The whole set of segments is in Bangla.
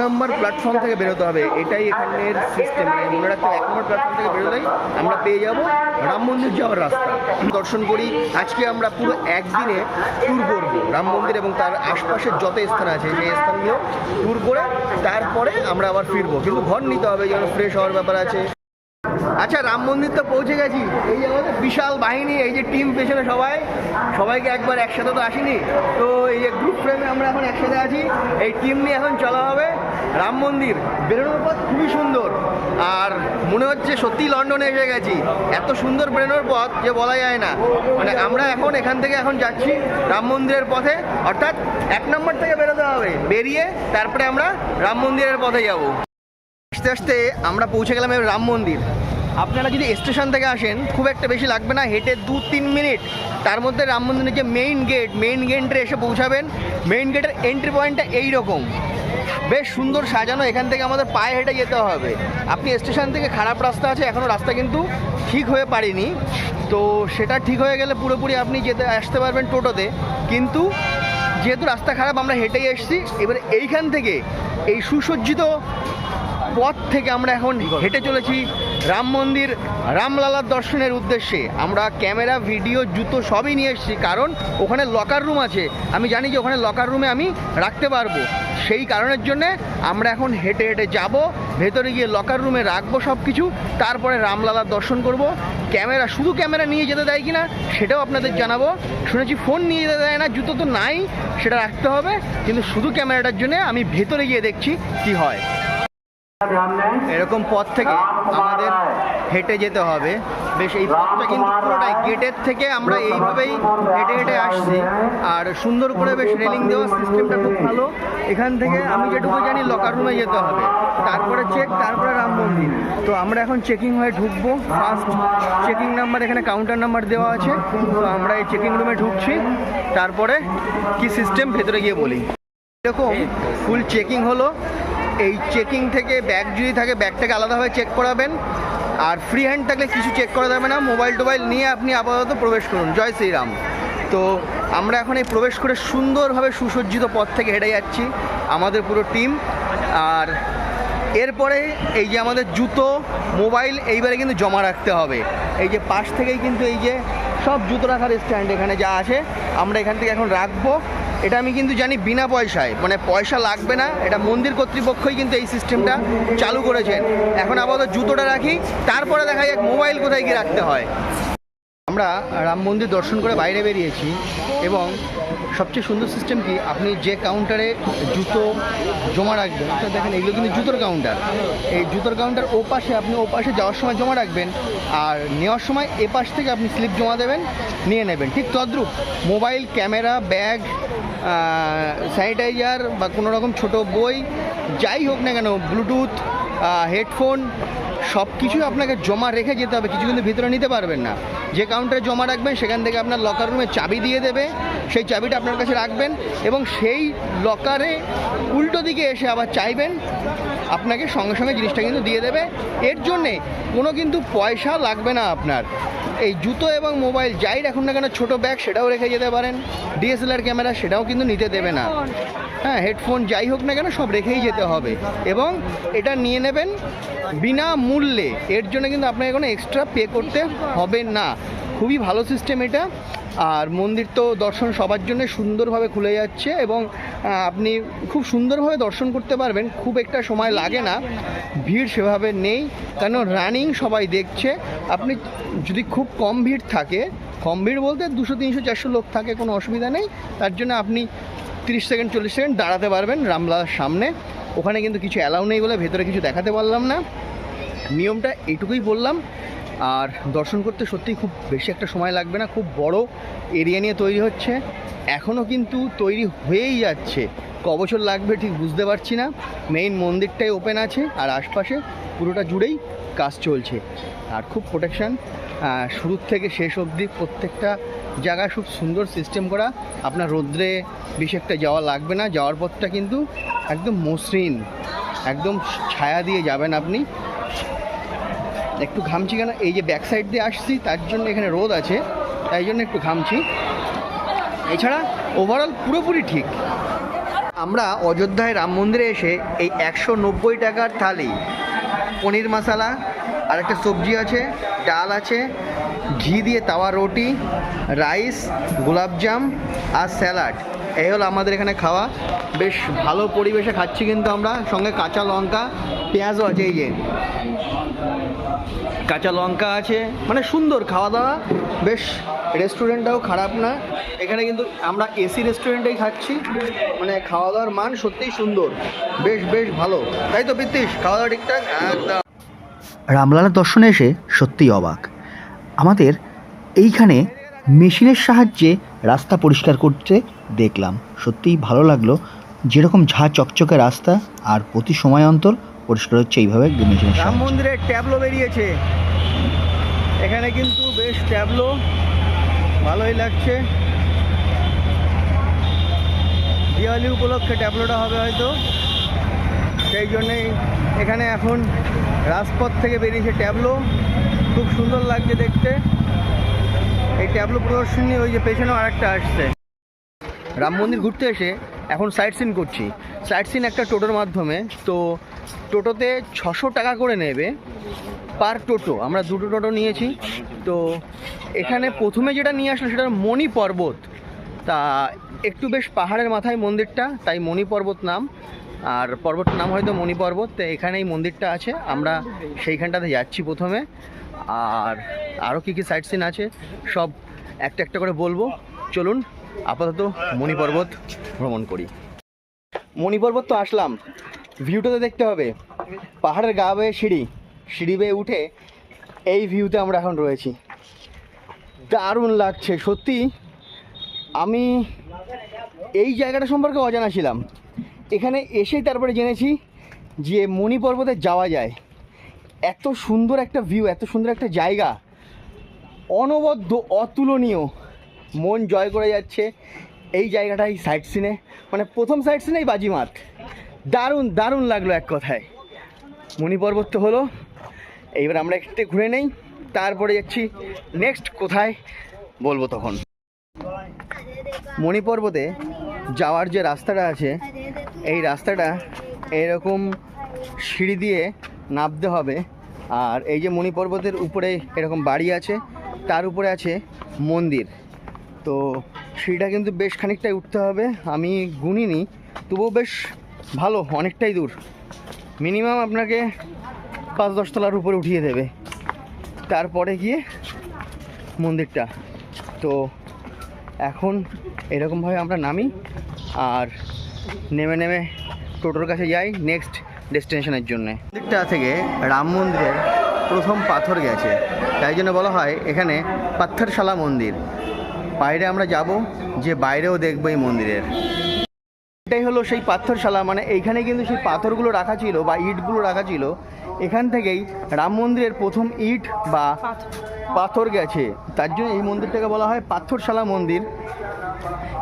নম্বর প্ল্যাটফর্ম থেকে বেরোতে হবে। এটাই এখানের সিস্টেম মানে মনে রাখতে এক নম্বর প্ল্যাটফর্ম থেকে বেরোলেই আমরা পেয়ে যাব রাম মন্দির যাওয়ার রাস্তা। দর্শন করি। আজকে আমরা পুরো একদিনে ট্যুর করব রাম মন্দির এবং তার আশপাশের যত স্থান আছে সেই স্থানগুলো ট্যুর করে তারপরে আমরা আবার ফিরবো। কিন্তু ঘর নিতে হবে যেমন ফ্রেশ হওয়ার ব্যাপার আছে। আচ্ছা রাম মন্দির তো পৌঁছে গেছি। এই যে আমাদের বিশাল বাহিনী, এই যে টিম পেছনে সবাই, সবাইকে একবার একসাথে তো আসিনি। তো এই যে গ্রুপ ফ্রেমে আমরা এখন একসাথে আছি। এই টিম নিয়ে এখন চলা হবে রাম মন্দির। বেরোনোর পথ খুবই সুন্দর। আর মনে হচ্ছে সত্যি লন্ডনে এসে গেছি। এত সুন্দর বেরোনোর পথ যে বলা যায় না। মানে আমরা এখন এখান থেকে এখন যাচ্ছি রাম মন্দিরের পথে। অর্থাৎ এক নম্বর থেকে বেরোতে হবে। বেরিয়ে তারপরে আমরা রাম মন্দিরের পথে যাব। আস্তে আস্তে আমরা পৌঁছে গেলাম রাম মন্দির। আপনারা যদি স্টেশন থেকে আসেন, খুব একটা বেশি লাগবে না, হেঁটে দু তিন মিনিট। তার মধ্যে রাম মন্দিরের যে মেইন গেট মেইন গেটে এসে পৌঁছাবেন। মেইন গেটের এন্ট্রি পয়েন্টটা এই রকম বেশ সুন্দর সাজানো, এখান থেকে আমাদের পায়ে হেঁটে যেতে হবে। আপনি স্টেশন থেকে খারাপ রাস্তা আছে এখনও রাস্তা কিন্তু ঠিক হয়ে পারেনি। তো সেটা ঠিক হয়ে গেলে পুরোপুরি আপনি যেতে, আসতে পারবেন টোটোতে। কিন্তু যেহেতু রাস্তা খারাপ, আমরা হেঁটেই এসেছি। এবারে এইখান থেকে এই সুসজ্জিত পথ থেকে আমরা এখন হেঁটে চলেছি রাম মন্দির, রামলালার দর্শনের উদ্দেশ্যে। আমরা ক্যামেরা, ভিডিও, জুতো সবই নিয়ে এসেছি, কারণ ওখানে লকার রুম আছে। আমি জানি যে ওখানে লকার রুমে আমি রাখতে পারব। সেই কারণের জন্যে আমরা এখন হেঁটে হেঁটে যাব, ভেতরে গিয়ে লকার রুমে রাখব সব কিছু তারপরে রামলালার দর্শন করব। ক্যামেরা, শুধু ক্যামেরা নিয়ে যেতে দেয় কিনা, সেটাও আপনাদের জানাব। শুনেছি ফোন নিয়ে যেতে দেয় না, জুতো তো নাই, সেটা রাখতে হবে। কিন্তু শুধু ক্যামেরাটার জন্য আমি ভেতরে গিয়ে দেখছি কি হয়। এরকম পথ থেকে আমাদের হেঁটে যেতে হবে। বেশ এই পথটা কিন্তু পুরোটাই গেটের থেকে আমরা এইভাবেই হেঁটে হেঁটে আসছি। আর সুন্দর করে বেশ রেলিং দেওয়া সিস্টেমটা খুব ভালো। এখান থেকে আমি যেটুকু জানি লকার রুমে যেতে হবে। তারপরে চেক তারপরে রাম মন্দির। তো আমরা এখন চেকিং হয়ে ঢুকবো। ফার্স্ট চেকিং নাম্বার এখানে কাউন্টার নাম্বার দেওয়া আছে। তো আমরা এই চেকিং রুমে ঢুকছি। তারপরে কি সিস্টেম ভেতরে গিয়ে বলি। এরকম ফুল চেকিং হলো। এই চেকিং থেকে ব্যাগ যদি থাকে ব্যাগটাকে আলাদাভাবে চেক করাবেন। আর ফ্রি হ্যান্ড থাকলে কিছু চেক করা যাবে না। মোবাইল টোবাইল নিয়ে আপনি আপাতত প্রবেশ করুন। জয় শ্রীরাম। তো আমরা এখন এই প্রবেশ করে সুন্দরভাবে সুসজ্জিত পথ থেকে হেঁটে যাচ্ছি, আমাদের পুরো টিম আর এরপরে এই যে আমাদের জুতো মোবাইল এইবারে কিন্তু জমা রাখতে হবে। এই যে পাশ থেকেই কিন্তু এই যে সব জুতো রাখার স্ট্যান্ড এখানে যা আছে, আমরা এখান থেকে এখন রাখব। এটা আমি কিন্তু জানি বিনা পয়সায়। মানে পয়সা লাগবে না, এটা মন্দির কর্তৃপক্ষই কিন্তু এই সিস্টেমটা চালু করেছেন। এখন আপাতত জুতোটা রাখি, তারপরে দেখা যাক মোবাইল কোথায় গিয়ে রাখতে হয়। আমরা রাম মন্দির দর্শন করে বাইরে বেরিয়েছি এবং সবচেয়ে সুন্দর সিস্টেম কি, আপনি যে কাউন্টারে জুতো জমা রাখবেন তো দেখেন এগুলো কিন্তু জুতোর কাউন্টার এই জুতোর কাউন্টার ও পাশে, আপনি ও পাশে যাওয়ার সময় জমা রাখবেন আর নেওয়ার সময় এ পাশ থেকে আপনি স্লিপ জমা দেবেন, নিয়ে নেবেন। ঠিক তদ্রুপ মোবাইল, ক্যামেরা, ব্যাগ স্যানিটাইজার বা কোনো রকম ছোট বই, যাই হোক না কেন ব্লুটুথ হেডফোন সব কিছু আপনাকে জমা রেখে যেতে হবে কিছু কিন্তু ভিতরে নিতে পারবেন না। যে কাউন্টারে জমা রাখবেন, সেখান থেকে আপনার লকার রুমে চাবি দিয়ে দেবে, সেই চাবিটা আপনার কাছে রাখবেন এবং সেই লকারে উল্টো দিকে এসে আবার চাইবেন, আপনাকে সঙ্গে সঙ্গে জিনিসটা কিন্তু দিয়ে দেবে। এর জন্যে কোনো কিন্তু পয়সা লাগবে না আপনার। এই জুতো এবং মোবাইল যাই রাখুন না কেন ছোটো ব্যাগ সেটাও রেখে যেতে পারেন। ডিএসএলআর ক্যামেরা সেটাও কিন্তু নিতে দেবে না। হ্যাঁ হেডফোন যাই হোক না কেন সব রেখেই যেতে হবে। এবং এটা নিয়ে নেবেন বিনা মূল্যে এর জন্য কিন্তু আপনাকে কোনো এক্সট্রা পে করতে হবে না। খুবই ভালো সিস্টেম এটা। আর মন্দির তো দর্শন সবার জন্য সুন্দরভাবে খুলে যাচ্ছে এবং আপনি খুব সুন্দরভাবে দর্শন করতে পারবেন, খুব একটা সময় লাগে না। ভিড় সেভাবে নেই, কেন রানিং সবাই দেখছে। আপনি যদি খুব কম ভিড় থাকে, কম ভিড় বলতে দুশো, তিনশো, চারশো লোক থাকে, কোনো অসুবিধা নেই। তার জন্য আপনি তিরিশ সেকেন্ড, চল্লিশ সেকেন্ড দাঁড়াতে পারবেন রামলালার সামনে। ওখানে কিন্তু কিছু অ্যালাউ নেই বলে ভেতরে কিছু দেখাতে পারলাম না। নিয়মটা এটুকুই বললাম। আর দর্শন করতে সত্যিই খুব বেশি একটা সময় লাগবে না, খুব বড় এরিয়া নিয়ে তৈরি হচ্ছে। এখনও কিন্তু তৈরি হয়েই যাচ্ছে। ক বছর লাগবে ঠিক বুঝতে পারছি না। মেইন মন্দিরটাই ওপেন আছে আর আশপাশে পুরোটা জুড়েই কাজ চলছে। আর খুব প্রোটেকশান শুরুর থেকে শেষ অবধি প্রত্যেকটা জায়গায় খুব সুন্দর সিস্টেম করা। আপনার রোদ্রে বেশি একটা যাওয়া লাগবে না। যাওয়ার পথটা কিন্তু একদম মসৃণ, একদম ছায়া দিয়ে যাবেন আপনি। একটু ঘামছি কেন? এই যে ব্যাক সাইড দিয়ে আসছি, তার জন্য এখানে রোদ আছে, তাই জন্য একটু ঘামছি। এছাড়া ওভারঅল পুরোপুরি ঠিক। আমরা অযোধ্যায় রাম মন্দিরে এসে এই একশো নব্বই টাকার থালি, পনির মশালা আর একটা সবজি আছে, ডাল আছে, ঘি দিয়ে তাওয়া রুটি, রাইস গোলাপজাম আর স্যালাড। এই হলো আমাদের এখানে খাওয়া। বেশ ভালো পরিবেশে খাচ্ছি কিন্তু আমরা। সঙ্গে কাঁচা লঙ্কা, পেঁয়াজও আছে এই যে। কাঁচা লঙ্কা আছে মানে সুন্দর খাওয়া দাওয়া বেশ রেস্টুরেন্টটাও খারাপ না। এখানে কিন্তু আমরা এসি রেস্টুরেন্টেই খাচ্ছি। মানে খাওয়া দাওয়ার মান সত্যিই সুন্দর। বেশ বেশ ভালো। তাই তো প্রীতিশ খাওয়া দাওয়া ঠিকঠাক? একদম। রামলালা দর্শনে এসে সত্যিই অবাক। আমাদের এইখানে মেশিনের সাহায্যে রাস্তা পরিষ্কার করতে দেখলাম। সত্যিই ভালো লাগল। যেরকম ঝা চকচকে রাস্তা আর প্রতি সময় অন্তর পরিষ্কার হচ্ছে এইভাবে রাম মন্দিরের ট্যাবলো বেরিয়েছে। এখানে কিন্তু বেশ ট্যাবলো ভালোই লাগছে। দিওয়ালি উপলক্ষে ট্যাবলোটা হবে হয়তো। সেই জন্যেই এখানে এখন রাজপথ থেকে বেরিয়েছে ট্যাবলো। খুব সুন্দর লাগছে দেখতে। এই ট্যাবলো প্রদর্শনী ওই যে পেছনেও আরেকটা আসছে। রাম মন্দির ঘুরতে এসে এখন সাইট সিন করছি। সাইট সিন একটা টোটোর মাধ্যমে, তো টোটোতে ছশো টাকা করে নেবে পার টোটো। আমরা দুটো টোটো নিয়েছি, তো এখানে প্রথমে যেটা নিয়ে আসলো সেটা মণি পর্বত। তা একটু বেশ পাহাড়ের মাথায় মন্দিরটা, তাই মণি পর্বত নাম। আর পর্বতটার নাম হয়তো মণি পর্বত, তো এখানে এই মন্দিরটা আছে। আমরা সেইখানটাতে যাচ্ছি প্রথমে। আর আরও কী কী সাইট সিন আছে, সব একটা একটা করে বলব। চলুন, আপাতত মণি পর্বত ভ্রমণ করি। মণি পর্বত তো আসলাম। ভিউটাতে দেখতে হবে। পাহাড়ের গা বেয়ে সিঁড়ি। সিঁড়ি বেয়ে উঠে এই ভিউতে আমরা এখন রয়েছি। দারুণ লাগছে, সত্যি। আমি এই জায়গাটা সম্পর্কে অজানা ছিলাম। এখানে এসেই তারপরে জেনেছি যে মণি পর্বতে যাওয়া যায়। এত সুন্দর একটা ভিউ, এত সুন্দর একটা জায়গা। অনবদ্য, অতুলনীয়। মন জয় করে যাচ্ছে। এই জায়গাটাই সাইট সিনে মানে প্রথম সাইট সিনেই বাজিমাত দারুণ দারুণ লাগল এক কথায়। মণি পর্বত তো হলো। এইবার আমরা একটু ঘুরে নেই। তারপরে যাচ্ছি নেক্সট কোথায় বলব তখন। মণি পর্বতে যাওয়ার যে রাস্তাটা আছে, এই রাস্তাটা এরকম সিঁড়ি দিয়ে নামতে হবে। আর এই যে মণি পর্বতের উপরে এরকম বাড়ি আছে, তার উপরে আছে মন্দির। তো সিঁড়িটা কিন্তু বেশ খানিকটাই উঠতে হবে। আমি গুনিনি, তবুও বেশ ভালো, অনেকটাই দূর। মিনিমাম আপনাকে পাঁচ দশ তলার উপরে উঠিয়ে দেবে। তারপরে গিয়ে মন্দিরটা। তো এখন এরকমভাবে আমরা নামি আর নেমে নেমে টোটোর কাছে যাই নেক্সট ডেস্টিনেশনের জন্য। মন্দিরটা থেকে রাম মন্দিরের প্রথম পাথর গেছে। তাই জন্য বলা হয় এখানে পাথরশালা মন্দির। বাইরে আমরা যাব, যে বাইরেও দেখব এই মন্দিরের। এটাই হলো সেই পাথরশালা মানে এইখানে কিন্তু সেই পাথরগুলো রাখা ছিল বা ইটগুলো রাখা ছিল। এখান থেকেই রাম মন্দিরের প্রথম ইট বা পাথর গেছে। তার জন্য এই মন্দিরটাকে বলা হয় পাথরশালা মন্দির।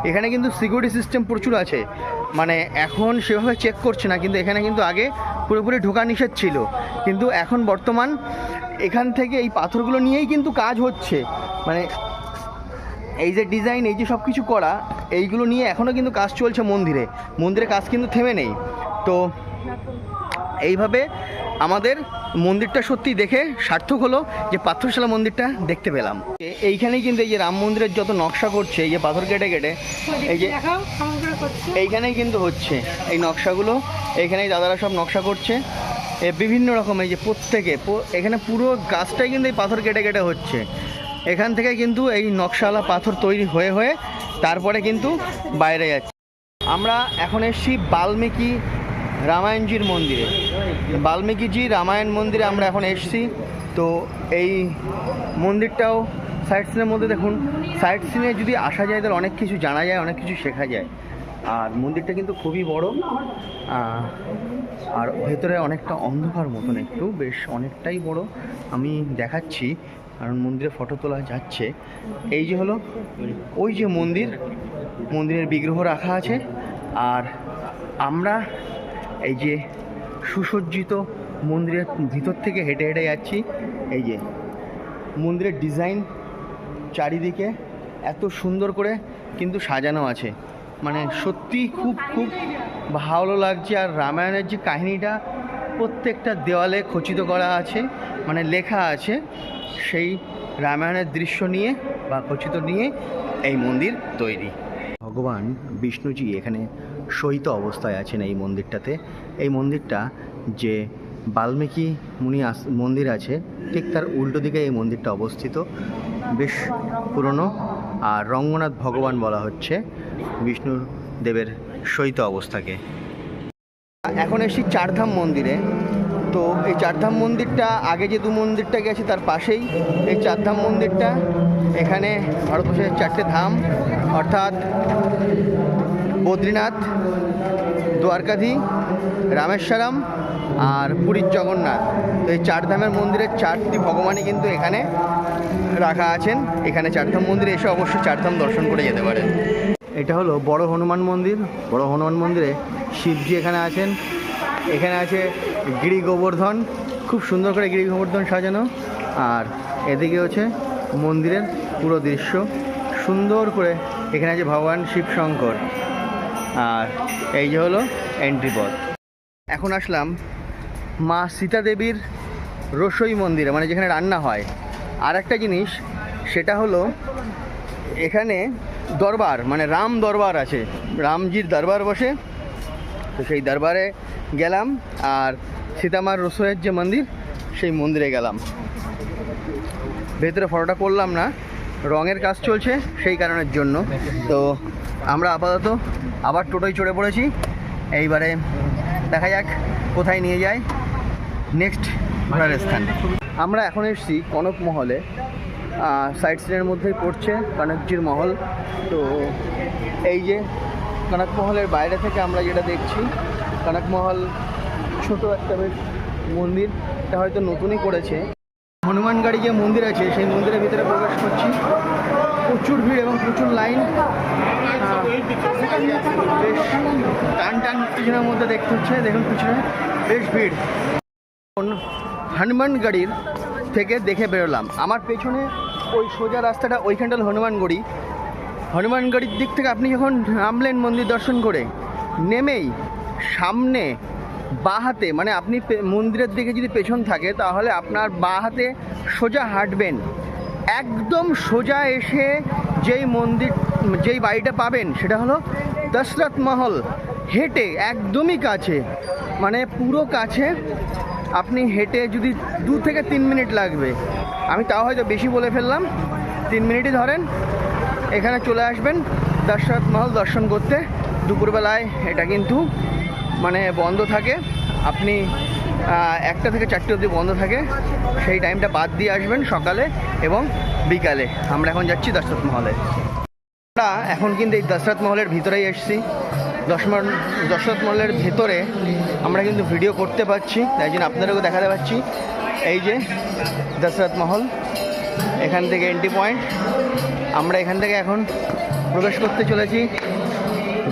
এখানে কিন্তু সিকিউরিটি সিস্টেম প্রচুর আছে। মানে এখন সেভাবে চেক করছে না, কিন্তু এখানে কিন্তু আগে পুরোপুরি ঢোকা নিষেধ ছিল। কিন্তু এখন বর্তমান এখান থেকে এই পাথরগুলো নিয়েই কিন্তু কাজ হচ্ছে। মানে এই যে ডিজাইন এই যে সব কিছু করা এইগুলো নিয়ে এখনও কিন্তু কাজ চলছে মন্দিরে। মন্দিরে কাজ কিন্তু থেমে নেই। তো এইভাবে আমাদের মন্দিরটা সত্যি দেখে সার্থক হলো যে পাথরশালা মন্দিরটা দেখতে পেলাম। এইখানেই কিন্তু এই যে রাম মন্দিরের যত নকশা করছে এই যে পাথর কেটে কেটে এই যে এইখানেই কিন্তু হচ্ছে এই নকশাগুলো। এইখানেই দাদারা সব নকশা করছে। এ বিভিন্ন রকম এই যে প্রত্যেকে এখানে পুরো গাছটাই কিন্তু এই পাথর কেটে কেটে হচ্ছে। এখান থেকে কিন্তু এই নকশাওয়ালা পাথর তৈরি হয়ে হয়ে তারপরে কিন্তু বাইরে যাচ্ছে। আমরা এখন এসেছি বাল্মীকি রামায়ণজির মন্দিরে। বাল্মীকিজি রামায়ণ মন্দিরে আমরা এখন এসেছি। তো এই মন্দিরটাও সাইট সিনের মধ্যে দেখুন। সাইট সিনে যদি আসা যায় তাহলে অনেক কিছু জানা যায়, অনেক কিছু শেখা যায়। আর মন্দিরটা কিন্তু খুবই বড়। আর ভেতরে অনেকটা অন্ধকার মতন একটু, বেশ অনেকটাই বড়। আমি দেখাচ্ছি। কারণ মন্দিরে ফটো তোলা যাচ্ছে। এই যে হলো, ওই যে মন্দির, মন্দিরের বিগ্রহ রাখা আছে। আর আমরা এই যে সুসজ্জিত মন্দিরের ভিতর থেকে হেঁটে হেঁটে যাচ্ছি। এই যে মন্দিরের ডিজাইন চারিদিকে এত সুন্দর করে কিন্তু সাজানো আছে। মানে সত্যি খুব খুব ভালো লাগছে। আর রামায়ণের যে কাহিনীটা প্রত্যেকটা দেওয়ালে খচিত করা আছে মানে লেখা আছে সেই রামায়ণের দৃশ্য নিয়ে বা খচিত নিয়ে এই মন্দির তৈরি। ভগবান বিষ্ণুজি এখানে শয়িত অবস্থায় আছেন এই মন্দিরটাতে। এই মন্দিরটা যে বাল্মীকি মুনি মন্দির আছে, ঠিক তার উল্টো দিকে এই মন্দিরটা অবস্থিত। বেশ পুরনো আর রঙ্গনাথ ভগবান বলা হচ্ছে বিষ্ণু দেবের শয়িত অবস্থাকে। এখন এসেছি চারধাম মন্দিরে। তো এই চারধাম মন্দিরটা, আগে যে দু মন্দিরটা গেছে তার পাশেই এই চারধাম মন্দিরটা। এখানে ভারতবর্ষের চারটে ধাম, অর্থাৎ বদ্রীনাথ, দ্বারকাধি, রামেশ্বরম আর পুরীর জগন্নাথ। তো এই চার ধামের মন্দিরের চারটি ভগবানই কিন্তু এখানে রাখা আছেন। এখানে চারধাম মন্দিরে এসে অবশ্যই চারধাম দর্শন করে যেতে পারেন। এটা হলো বড় হনুমান মন্দির। বড় হনুমান মন্দিরে শিবজি এখানে আছেন। এখানে আছে গিরি গোবর্ধন। খুব সুন্দর করে গিরি গোবর্ধন সাজানো। আর এদিকে হচ্ছে মন্দিরের পুরো দৃশ্য। সুন্দর করে এখানে আছে ভগবান শিব শঙ্কর আর এই যে হলো এন্ট্রি পথ। এখন আসলাম মা সীতা দেবীর রসই মন্দিরে মানে যেখানে রান্না হয়। আর একটা জিনিস, সেটা হলো এখানে দরবার মানে রাম দরবার আছে। রামজির দরবার বসে। তো সেই দরবারে গেলাম, আর সীতামার রসোয়ের যে মন্দির, সেই মন্দিরে গেলাম। ভেতরে ফটোটা করলাম না, রঙের কাজ চলছে সেই কারণের জন্য। তো আমরা আপাতত আবার টোটোয় চড়ে পড়েছি। এইবারে দেখা যাক কোথায় নিয়ে যায়। নেক্সট ঘোরার স্থান। আমরা এখন এসেছি কনক মহলে সাইড সিনের মধ্যেই পড়ছে কনকজির মহল। তো এই যে কনক মহলের বাইরে থেকে আমরা যেটা দেখছি, কনক মহল ছোট একটা বেশ মন্দির, এটা হয়তো নতুনই করেছে। হনুমানগাড়ি যে মন্দির আছে, সেই মন্দিরের ভিতরে প্রবেশ করছি। প্রচুর ভিড় এবং প্রচুর লাইন। বেশ টান টান পিছনের মধ্যে দেখতে হচ্ছে, দেখুন পিছনে, বেশ ভিড়। হনুমানগড়ির থেকে দেখে বেরোলাম। আমার পেছনে ওই সোজা রাস্তাটা ওইখানটা হনুমানগড়ি। হনুমানগড়ির দিক থেকে আপনি যখন নামলেন মন্দির দর্শন করে, নেমেই সামনে বাঁ হাতে মানে আপনি মন্দিরের দিকে যদি পেছন থাকে, তাহলে আপনার বাঁ হাতে সোজা হাঁটবেন। একদম সোজা এসে যেই মন্দির, যেই বাড়িটা পাবেন, সেটা হলো দশরথ মহল। হেঁটে একদমই কাছে মানে পুরো কাছে আপনি হেঁটে যদি দু থেকে তিন মিনিট লাগবে, আমি তাও হয়তো বেশি বলে ফেললাম, তিন মিনিটই ধরেন, এখানে চলে আসবেন দশরথ মহল দর্শন করতে, দুপুরবেলায় এটা কিন্তু মানে বন্ধ থাকে, আপনি একটা থেকে চারটে অবধি বন্ধ থাকে, সেই টাইমটা বাদ দিয়ে আসবেন সকালে এবং বিকালে। আমরা এখন যাচ্ছি দশরথ মহলে। আমরা এখন কিন্তু এই দশরথ মহলের ভিতরেই এসেছি। দশমন দশরথ মহলের ভেতরে আমরা কিন্তু ভিডিও করতে পারছি। তাই জন্য আপনাদেরকেও দেখাতে পাচ্ছি এই যে দশরথ মহল, এখান থেকে এন্ট্রি পয়েন্ট আমরা এখান থেকে এখন প্রবেশ করতে চলেছি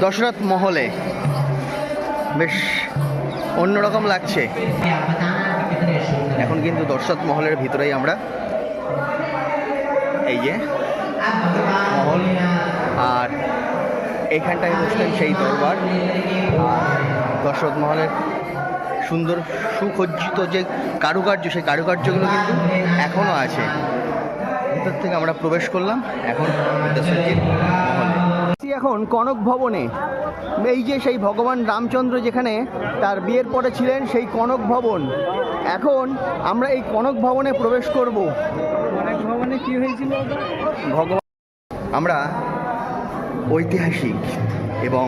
দশরথ মহলে। বেশ অন্যরকম লাগছে। এখন কিন্তু দশরথ মহলের ভিতরেই আমরা এই যে মহল আর এইখানটায় বসলেন সেই দরবার। দশরথ মহলের সুন্দর সুখজ্জিত যে কারুকার্য, সেই কারুকার্যগুলো কিন্তু এখনও আছে। ভিতর থেকে আমরা প্রবেশ করলাম, এখন এখন কনক ভবনে। এই যে সেই ভগবান রামচন্দ্র যেখানে তার বিয়ের পরে ছিলেন, সেই কনক ভবন। এখন আমরা এই কনক ভবনে প্রবেশ করব। ভবনে কি হয়েছিল? ভগবান আমরা ঐতিহাসিক এবং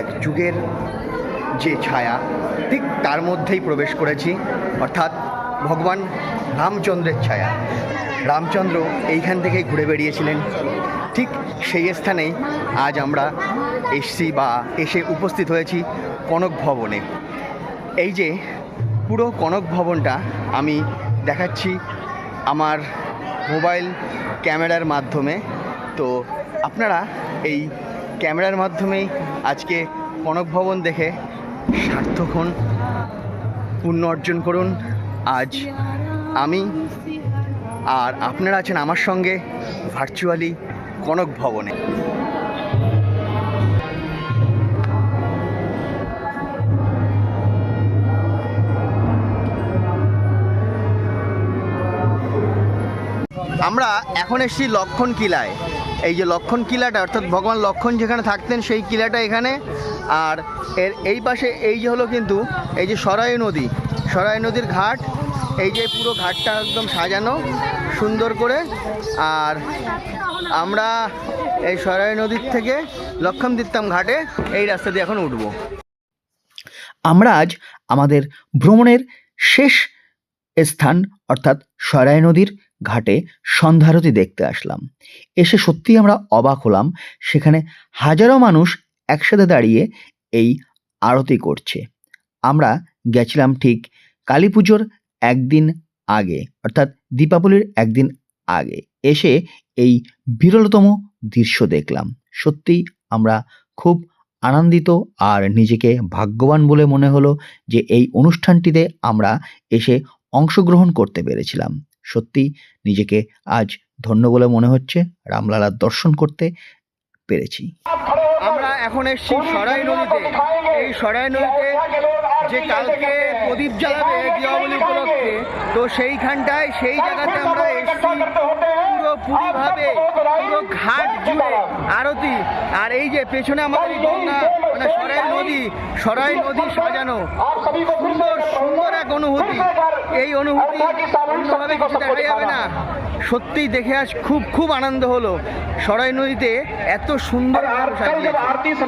এক যুগের যে ছায়া, ঠিক তার মধ্যেই প্রবেশ করেছি। অর্থাৎ ভগবান রামচন্দ্রের ছায়া। রামচন্দ্র এইখান থেকেই ঘুরে বেরিয়েছিলেন ঠিক সেই স্থানেই আজ আমরা এসছি বা এসে উপস্থিত হয়েছি কনক ভবনে। এই যে পুরো কনক ভবনটা আমি দেখাচ্ছি আমার মোবাইল ক্যামেরার মাধ্যমে। তো আপনারা এই ক্যামেরার মাধ্যমেই আজকে কনক ভবন দেখে সার্থক হন, পুণ্য অর্জন করুন। আজ আমি আর আপনারা আছেন আমার সঙ্গে ভার্চুয়ালি কনক ভবনে। আমরা এখন এসেছি লক্ষণ কিলায়। এই যে লক্ষণ কিলাটা, অর্থাৎ ভগবান লক্ষণ যেখানে থাকতেন সেই কিলাটা এখানে। আর এর এই পাশে এই যে হলো কিন্তু, এই যে সরাই নদী। সরাই নদীর ঘাট, এই যে পুরো ঘাটটা একদম সাজানো, সুন্দর করে। আর আমরা এই সরাই নদীর থেকে লক্ষণ দিত্তাম ঘাটে এই রাস্তা দিয়ে এখন উঠবো। আমরা আজ আমাদের ভ্রমণের শেষ স্থান, অর্থাৎ সরাই নদীর ঘাটে সন্ধ্যারতি দেখতে আসলাম। এসে সত্যিই আমরা অবাক হলাম, সেখানে হাজারো মানুষ একসাথে দাঁড়িয়ে এই আরতি করছে। আমরা গেছিলাম ঠিক কালী পুজোর একদিন আগে, অর্থাৎ দীপাবলির একদিন আগে। এসে এই বিরলতম দৃশ্য দেখলাম। সত্যিই আমরা খুব আনন্দিত আর নিজেকে ভাগ্যবান বলে মনে হলো যে এই অনুষ্ঠানটিতে আমরা এসে অংশগ্রহণ করতে পেরেছিলাম। সত্যি নিজেকে আজ ধন্য বলে মনে হচ্ছে, রামলালার দর্শন করতে পেরেছি। আমরা এখন এসেছি সরাই নদীতে। এই সরাই নদীতে যে কালকে প্রদীপ জ্বালাবে দীপাবলি উপলক্ষে, তো সেইখানটায়, সেই জায়গাতে আমরা এসেছি পুরোপুরিভাবে পুরো ঘাট জুড়ে আরতি। আর এই যে পেছনে আমাদের গঙ্গা মানে সরাই নদী সরাই নদী সাজানো। সুন্দর সুন্দর এক অনুভূতি। এই অনুভূতি অন্যভাবে কিছু দেখা যাবে না। সত্যিই দেখে আজ খুব খুব আনন্দ হলো। সরাই নদীতে এত সুন্দর সাজিয়েছে।